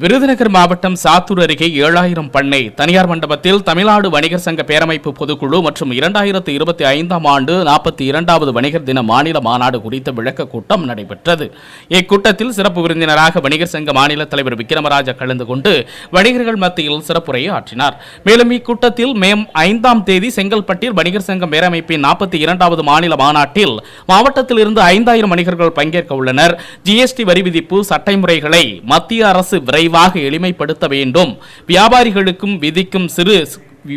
விருதுநகர் மாவட்டம் சாத்தூர் அருகே ஏழாயிரம் பண்ணை தனியார் மண்டபத்தில் தமிழ்நாடு வணிகர் சங்க பேரமைப்பு பொதுக்குழு மற்றும் இரண்டாயிரத்து இருபத்தி ஐந்தாம் ஆண்டு நாற்பத்தி இரண்டாவது வணிகர் தின மாநில மாநாடு குறித்த விளக்க கூட்டம் நடைபெற்றது. இக்கூட்டத்தில் சிறப்பு விருந்தினராக வணிகர் சங்க மாநில தலைவர் விக்ரமராஜா கலந்து கொண்டு வணிகர்கள் மத்தியில் சிறப்புரையை ஆற்றினார் மேலும் இக்கூட்டத்தில் மே ஐந்தாம் தேதி செங்கல்பட்டில் வணிகர் சங்கம் பேரமைப்பின் நாற்பத்தி இரண்டாவது மாநில மாநாட்டில் மாவட்டத்தில் இருந்து ஐந்தாயிரம் வணிகர்கள் பங்கேற்க உள்ளனர். ஜிஎஸ்டி வரி விதிப்பு சட்டமுறைகளை மத்திய அரசு விரைவாக எளிமைப்படுத்த வேண்டும். வியாபாரிகளுக்கும் விதிக்கும் சிறு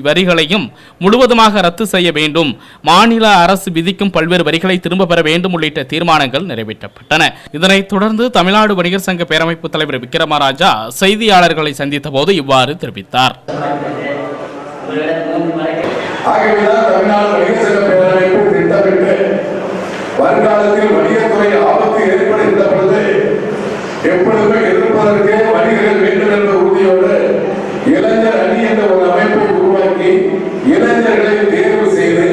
வரிகளையும் முழுவதுமாக ரத்து செய்ய வேண்டும். மாநில அரசு விதிக்கும் பல்வேறு வரிகளை திரும்ப பெற வேண்டும் உள்ளிட்ட தீர்மானங்கள் நிறைவேற்றப்பட்டன. இதனைத் தொடர்ந்து தமிழ்நாடு வணிகர் சங்க பேரமைப்பு தலைவர் விக்ரமராஜா செய்தியாளர்களை சந்தித்த போது இவ்வாறு தெரிவித்தார். வருங்கால தமிழ்நாடு வணிகர் சங்க பேரமைப்பு திட்டமிட்டு வருங்காலத்தில் வணிகத்துறை ஆபத்து ஏற்படுகின்ற பொழுது எப்பொழுதுமே எதிர்ப்பதற்கு வணிகர்கள் வேண்டும் என்ற உறுதியோடு இளைஞர் அணி என்ற ஒரு அமைப்பை உருவாக்கி இளைஞர்களை தேர்வு செய்து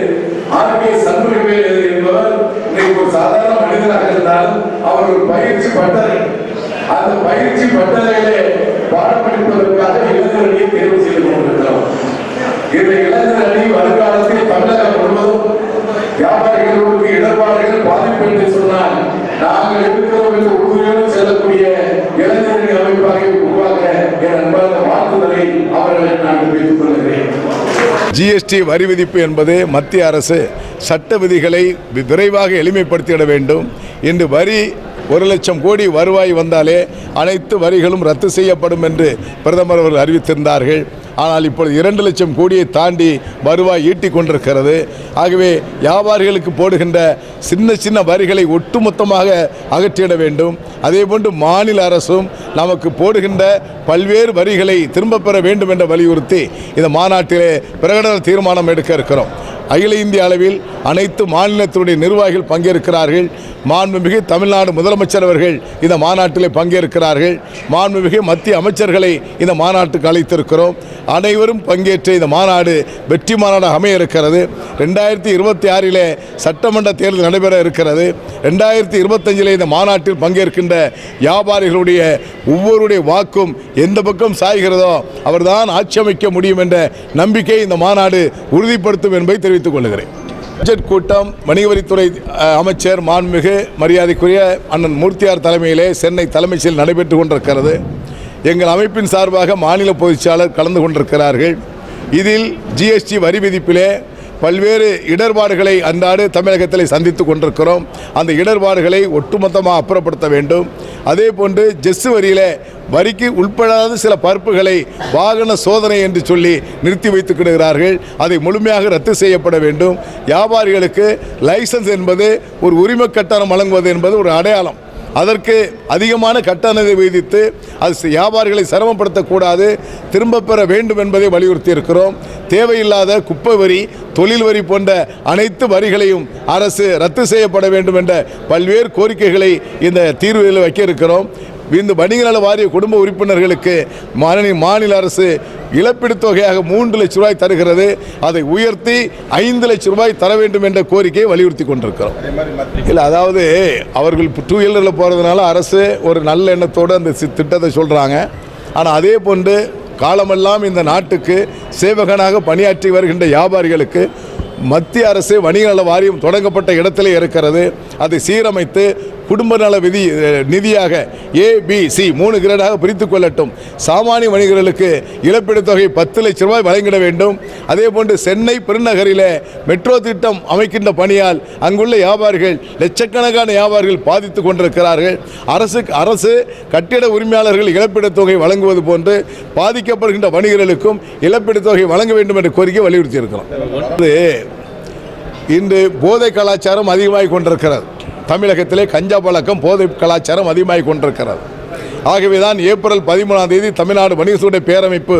ஆர்பிஐ சண்முகவேல் என்பவர் இன்னைக்கு ஒரு சாதாரண மனிதராக இருந்தால் அவர் ஒரு பயிற்சி பட்டறை. அந்த பயிற்சி பட்டறையிலே பாடப்படிப்பதற்காக இளைஞர் அணியை தேர்வு செய்து கொண்டிருக்கிறோம். இந்த இளைஞர் அணி வருங்காலத்தில் தமிழகம் முழுவதும் வியாபாரிகளுக்கு இடர்பாடுகள் பாதிப்பு என்று சொன்னால் நாங்கள் இருக்கிறோம் என்று உறுதியோடு செல்லக்கூடிய இளைஞர்கள் அமைப்பாக உருவாக்க என் அன்பான வாழ்த்துதலை அவர்களை நான் தெரிவித்துக் கொள்கிறேன். ஜிஎஸ்டி வரி விதிப்பு என்பது மத்திய அரசு சட்ட விதிகளை விரைவாக எளிமைப்படுத்திட வேண்டும். இன்று வரி ஒரு லட்சம் கோடி வருவாய் வந்தாலே அனைத்து வரிகளும் ரத்து செய்யப்படும் என்று பிரதமர் அவர்கள் அறிவித்திருந்தார்கள். ஆனால் இப்பொழுது இரண்டு லட்சம் கோடியை தாண்டி வருவாய் ஈட்டி கொண்டிருக்கிறது. ஆகவே வியாபாரிகளுக்கு போடுகின்ற சின்ன சின்ன வரிகளை ஒட்டுமொத்தமாக அகற்றிட வேண்டும். அதேபோன்று மாநில அரசும் நமக்கு போடுகின்ற பல்வேறு வரிகளை திரும்பப் பெற வேண்டும் என்ற வலியுறுத்தி இந்த மாநாட்டிலே பிரகடன தீர்மானம் எடுக்க இருக்கிறோம். அகில இந்திய அளவில் அனைத்து மாநிலத்தினுடைய நிர்வாகிகள் பங்கேற்கிறார்கள். மாண்புமிகு தமிழ்நாடு முதலமைச்சர் அவர்கள் இந்த மாநாட்டிலே பங்கேற்கிறார்கள். மாண்புமிகு மத்திய அமைச்சர்களை இந்த மாநாட்டுக்கு அழைத்திருக்கிறோம். அனைவரும் பங்கேற்ற இந்த மாநாடு வெற்றி மாநாடாக அமைய இருக்கிறது ரெண்டாயிரத்தி இருபத்தி ஆறிலே சட்டமன்ற தேர்தல் நடைபெற இருக்கிறது. ரெண்டாயிரத்தி இருபத்தஞ்சிலே இந்த மாநாட்டில் பங்கேற்கின்ற வியாபாரிகளுடைய ஒவ்வொருடைய வாக்கும் எந்த பக்கம் சாய்கிறதோ அவர்தான் ஆட்சி அமைக்க முடியும் என்ற நம்பிக்கை இந்த மாநாடு உறுதிப்படுத்தும் என்பதை தெரிவித்துக் கொள்கிறேன். பட்ஜெட் கூட்டம் வணிக வரித்துறை அமைச்சர் மாண்புமிகு மரியாதைக்குரிய அண்ணன் மூர்த்தியார் தலைமையிலே சென்னை தலைமைச்சில் நடைபெற்று கொண்டிருக்கிறது. எங்கள் அமைப்பின் சார்பாக மாநில பொதுச்சாளர் கலந்து கொண்டிருக்கிறார்கள். இதில் ஜிஎஸ்டி வரி விதிப்பிலே பல்வேறு இடர்பாடுகளை அன்றாடு தமிழகத்தில் சந்தித்து கொண்டிருக்கிறோம். அந்த இடர்பாடுகளை ஒட்டுமொத்தமாக அப்புறப்படுத்த வேண்டும். அதே போன்று ஜெஸ் வரியில் வரிக்கு உட்படாத சில பருப்புகளை வாகன சோதனை என்று சொல்லி நிறுத்தி வைத்துக்கிடுகிறார்கள் அதை முழுமையாக ரத்து செய்யப்பட வேண்டும். வியாபாரிகளுக்கு லைசன்ஸ் என்பது ஒரு உரிமை கட்டணம் வழங்குவது என்பது ஒரு அடையாளம். அதற்கு அதிகமான கட்டணத்தை விதித்து அது வியாபாரிகளை சிரமப்படுத்தக்கூடாது. திரும்ப பெற வேண்டும் என்பதை வலியுறுத்தி இருக்கிறோம் தேவையில்லாத குப்பை வரி தொழில் வரி போன்ற அனைத்து வரிகளையும் அரசு ரத்து செய்யப்பட வேண்டும் என்ற பல்வேறு கோரிக்கைகளை இந்த தீர்வில் வைக்க இருக்கிறோம். இந்த வணிக நல வாரிய குடும்ப உறுப்பினர்களுக்கு மாநில மாநில அரசு இழப்பீடு தொகையாக மூன்று லட்சம் ரூபாய் தருகிறது. அதை உயர்த்தி ஐந்து லட்சம் ரூபாய் தர வேண்டும் என்ற கோரிக்கையை வலியுறுத்தி கொண்டிருக்கிறோம். இல்லை அதாவது அவர்கள் டூ வீலரில் போகிறதுனால அரசு ஒரு நல்ல எண்ணத்தோடு அந்த சி- திட்டத்தை சொல்கிறாங்க ஆனால் அதே போன்று காலமெல்லாம் இந்த நாட்டுக்கு சேவகனாக பணியாற்றி வருகின்ற வியாபாரிகளுக்கு மத்திய அரசு வணிக நல வாரியம் தொடங்கப்பட்ட இடத்திலே இருக்கிறது. அதை சீரமைத்து குடும்ப நல விதி நிதியாக ஏ பி சி மூணு கிரேடாக பிரித்து கொள்ளட்டும். சாமானிய வணிகர்களுக்கு இழப்பீடு தொகை பத்து லட்சம் ரூபாய் வழங்கிட வேண்டும். அதே போன்று சென்னை பெருநகரில் மெட்ரோ திட்டம் அமைக்கின்ற பணியால் அங்குள்ள வியாபாரிகள் லட்சக்கணக்கான வியாபாரிகள் பாதித்து கொண்டிருக்கிறார்கள். அரசு அரசு கட்டிட உரிமையாளர்கள் இழப்பீடு தொகை வழங்குவது போன்று பாதிக்கப்படுகின்ற வணிகர்களுக்கும் இழப்பீடு தொகை வழங்க வேண்டும் என்ற கோரிக்கை வலியுறுத்தி இருக்கிறோம் இன்று போதை கலாச்சாரம் அதிகமாகி கொண்டிருக்கிறது. தமிழகத்திலே கஞ்சா பழக்கம் போதை கலாச்சாரம் அதிகமாகி கொண்டிருக்கிறது. ஆகவே தான் ஏப்ரல் பதிமூணாம் தேதி தமிழ்நாடு வணிகசூடை பேரமைப்பு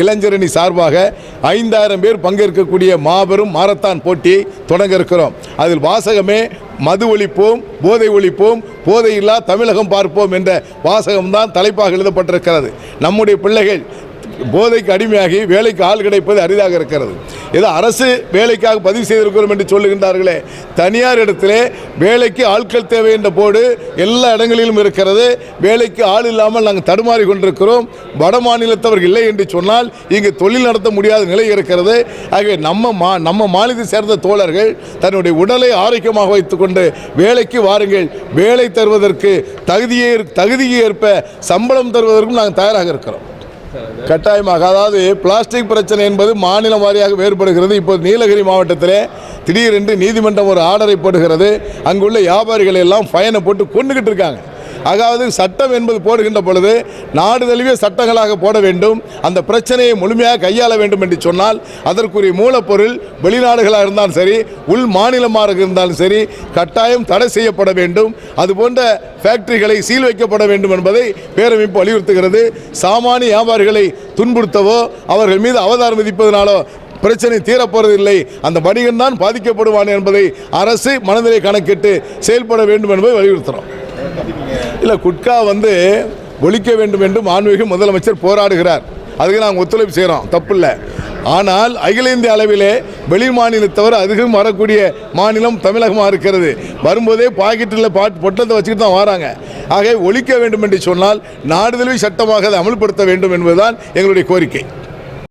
இளைஞரணி சார்பாக ஐந்தாயிரம் பேர் பங்கேற்கக்கூடிய மாபெரும் மாரத்தான் போட்டியை தொடங்க இருக்கிறோம். அதில் வாசகமே மது ஒழிப்போம் போதை ஒழிப்போம் போதையில்லா தமிழகம் பார்ப்போம் என்ற வாசகம்தான் தலைப்பாக எழுதப்பட்டிருக்கிறது. நம்முடைய பிள்ளைகள் போதைக்கு அடிமையாகி வேலைக்கு ஆள் கிடைப்பது அரிதாக இருக்கிறது. ஏதோ அரசு வேலைக்காக பதிவு செய்திருக்கிறோம் என்று சொல்லுகின்றார்களே தனியார் இடத்திலே வேலைக்கு ஆட்கள் தேவை என்ற போர்டு எல்லா இடங்களிலும் இருக்கிறது. வேலைக்கு ஆள் இல்லாமல் நாங்கள் தடுமாறி கொண்டிருக்கிறோம். வட மாநிலத்தவர்கள் இல்லை என்று சொன்னால் இங்கு தொழில் நடத்த முடியாத நிலை இருக்கிறது. ஆகவே நம்ம மா நம்ம மாநிலத்தை சேர்ந்த தோழர்கள் தன்னுடைய உடலை ஆரோக்கியமாக வைத்துக்கொண்டு வேலைக்கு வாருங்கள். வேலை தருவதற்கு தகுதியே தகுதியை ஏற்ப சம்பளம் தருவதற்கும் நாங்கள் தயாராக இருக்கிறோம். கட்டாயமாக. அதாவது பிளாஸ்டிக் பிரச்சனை என்பது மாநிலம் வாரியாக வேறுபடுகிறது. இப்போது நீலகிரி மாவட்டத்திலே திடீரென்று நீதிமன்றம் ஒரு ஆர்டரை போடுகிறது. அங்குள்ள வியாபாரிகள் எல்லாம் ஃபைனை போட்டு கொண்டுகிட்டு இருக்காங்க. அதாவது சட்டம் என்பது போடுகின்ற பொழுது நாடு தழுவிய சட்டங்களாக போட வேண்டும். அந்த பிரச்சனையை முழுமையாக கையாள வேண்டும் என்று சொன்னால் அதற்குரிய மூலப்பொருள் வெளிநாடுகளாக இருந்தாலும் சரி உள் மாநிலமாக இருந்தாலும் சரி கட்டாயம் தடை செய்யப்பட வேண்டும். அதுபோன்ற ஃபேக்டரிகளை சீல் வைக்கப்பட வேண்டும் என்பதை பேரமைப்பு வலியுறுத்துகிறது. சாமானிய வியாபாரிகளை துன்புறுத்தவோ அவர்கள் மீது அவதாரம் விதிப்பதனாலோ பிரச்சனை தீரப்போறதில்லை. அந்த வணிகன் தான் பாதிக்கப்படுவான் என்பதை அரசு மனதிலே கணக்கிட்டு செயல்பட வேண்டும் என்பதை வலியுறுத்துகிறோம். இல்லை குட்கா வந்து ஒழிக்க வேண்டும் என்று மாண்புமிகு முதலமைச்சர் போராடுகிறார். அதுக்கு நாங்கள் ஒத்துழைப்பு செய்கிறோம் தப்பில்லை. ஆனால் அகில இந்திய அளவிலே வெளி மாநிலத்தவர் அதிகம் வரக்கூடிய மாநிலம் தமிழகமாக இருக்கிறது. வரும்போதே பாக்கெட்டில் பாட் பொட்டத்தை வச்சுக்கிட்டு தான் வராங்க. ஆகவே ஒழிக்க வேண்டும் என்று சொன்னால் நாடுதழுவி சட்டமாக அதை அமல்படுத்த வேண்டும் என்பதுதான் எங்களுடைய கோரிக்கை.